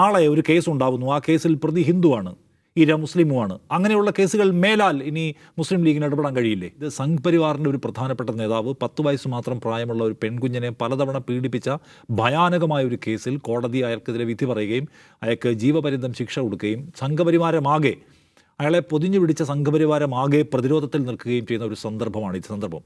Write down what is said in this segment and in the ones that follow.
നാളെ ഒരു കേസ് ഉണ്ടാകുന്നു ആ കേസിൽ പ്രതി ഹിന്ദുവാണ് ഇര മുസ്ലിമുമാണ്. അങ്ങനെയുള്ള കേസുകൾ മേലാൽ ഇനി മുസ്ലിം ലീഗിന് ഇടപെടാൻ കഴിയില്ലേ? ഇത് സംഘ് പരിവാറിന്റെ ഒരു പ്രധാനപ്പെട്ട നേതാവ് പത്ത് വയസ്സ് മാത്രം പ്രായമുള്ള ഒരു പെൺകുഞ്ഞിനെ പലതവണ പീഡിപ്പിച്ച ഭയാനകമായ ഒരു കേസിൽ കോടതി അയാൾക്കെതിരെ വിധി പറയുകയും അയാൾക്ക് ജീവപര്യന്തം ശിക്ഷ കൊടുക്കുകയും സംഘപരിവാരമാകെ അയാളെ പൊതിഞ്ഞു പിടിച്ച സംഘപരിവാരമാകെ പ്രതിരോധത്തിൽ നിൽക്കുകയും ചെയ്യുന്ന ഒരു സന്ദർഭമാണ് ഈ സന്ദർഭം.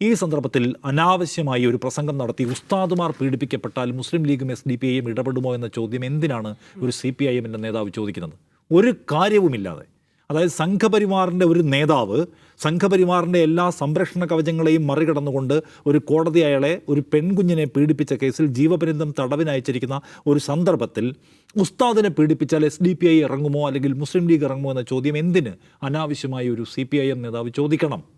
ഈ സന്ദർഭത്തിൽ അനാവശ്യമായി ഒരു പ്രസംഗം നടത്തി ഉസ്താദുമാർ പീഡിപ്പിക്കപ്പെട്ടാൽ മുസ്ലിം ലീഗും എസ് ഡി പി ഐയും ഇടപെടുമോ എന്ന ചോദ്യം എന്തിനാണ് ഒരു സി പി ഐ എമ്മിന്റെ നേതാവ് ചോദിക്കുന്നത്? ഒരു കാര്യവുമില്ലാതെ. അതായത് സംഘപരിവാറിന്റെ ഒരു നേതാവ് സംഘപരിവാറിന്റെ എല്ലാ സംരക്ഷണ കവചങ്ങളെയും മറികടന്നുകൊണ്ട് ഒരു കോടതി അയാളെ ഒരു പെൺകുഞ്ഞിനെ പീഡിപ്പിച്ച കേസിൽ ജീവപര്യന്തം തടവിനയച്ചിരിക്കുന്ന ഒരു സന്ദർഭത്തിൽ ഉസ്താദിനെ പീഡിപ്പിച്ചാൽ എസ് ഡി പി ഐ ഇറങ്ങുമോ അല്ലെങ്കിൽ മുസ്ലിം ലീഗ് ഇറങ്ങുമോ എന്ന ചോദ്യം എന്തിന് അനാവശ്യമായി ഒരു സി പി ഐ എം നേതാവ് ചോദിക്കണം?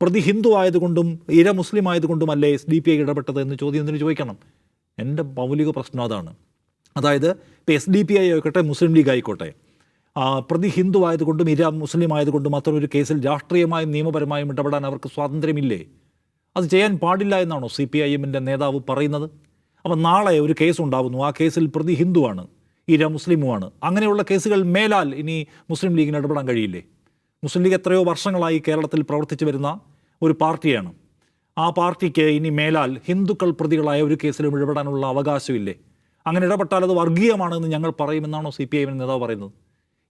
പ്രതി ഹിന്ദു ആയതുകൊണ്ടും ഇര മുസ്ലിം ആയതുകൊണ്ടും അല്ലേ എസ് ഡി പി ഐ ഇടപെട്ടത് എന്ന് ചോദ്യം എന്തിനു ചോദിക്കണം? എന്റെ മൗലിക പ്രശ്നം അതാണ്. അതായത് ഇപ്പോൾ എസ് ഡി പി ഐ ആയിക്കോട്ടെ മുസ്ലിം ലീഗ് ആയിക്കോട്ടെ. പ്രതി ഹിന്ദു ആയതുകൊണ്ടും ഇര മുസ്ലിം ആയതുകൊണ്ടും മാത്രം ഒരു കേസിൽ രാഷ്ട്രീയമായും നിയമപരമായും ഇടപെടാൻ അവർക്ക് സ്വാതന്ത്ര്യമില്ലേ? അത് ചെയ്യാൻ പാടില്ല എന്നാണോ സി പി ഐ എമ്മിന്റെ നേതാവ് പറയുന്നത്? അപ്പം നാളെ ഒരു കേസ് ഉണ്ടാകുന്നു ആ കേസിൽ പ്രതി ഹിന്ദുവാണ് ഇര മുസ്ലിമുമാണ്. അങ്ങനെയുള്ള കേസുകൾ മേലാൽ ഇനി മുസ്ലിം ലീഗിന് ഇടപെടാൻ കഴിയില്ലേ? മുസ്ലിം ലീഗ് എത്രയോ വർഷങ്ങളായി കേരളത്തിൽ പ്രവർത്തിച്ചു വരുന്ന ഒരു പാർട്ടിയാണ്. ആ പാർട്ടിക്ക് ഇനി മേലാൽ ഹിന്ദുക്കൾ പ്രതികളായ ഒരു കേസിലും ഇടപെടാനുള്ള അവകാശമില്ലേ? അങ്ങനെ ഇടപെട്ടാൽ അത് വർഗീയമാണെന്ന് ഞങ്ങൾ പറയുമെന്നാണോ സി പി ഐ എമ്മിന് നേതാവ് പറയുന്നത്?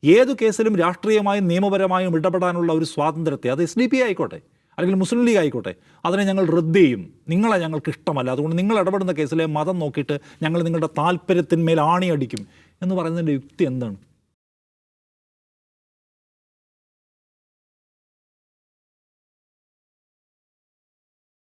ഏത് കേസിലും രാഷ്ട്രീയമായും നിയമപരമായും ഇടപെടാനുള്ള ഒരു സ്വാതന്ത്ര്യത്തെ അത് എസ് ഡി പി ആയിക്കോട്ടെ അല്ലെങ്കിൽ മുസ്ലിം ലീഗ് ആയിക്കോട്ടെ അതിനെ ഞങ്ങൾ റദ്ദ് ചെയ്യും. നിങ്ങളെ ഞങ്ങൾക്ക് ഇഷ്ടമല്ല. അതുകൊണ്ട് നിങ്ങൾ ഇടപെടുന്ന കേസിലെ മതം നോക്കിയിട്ട് ഞങ്ങൾ നിങ്ങളുടെ താല്പര്യത്തിന്മേൽ ആണിയടിക്കും എന്ന് പറയുന്നതിന്റെ യുക്തി എന്താണ്?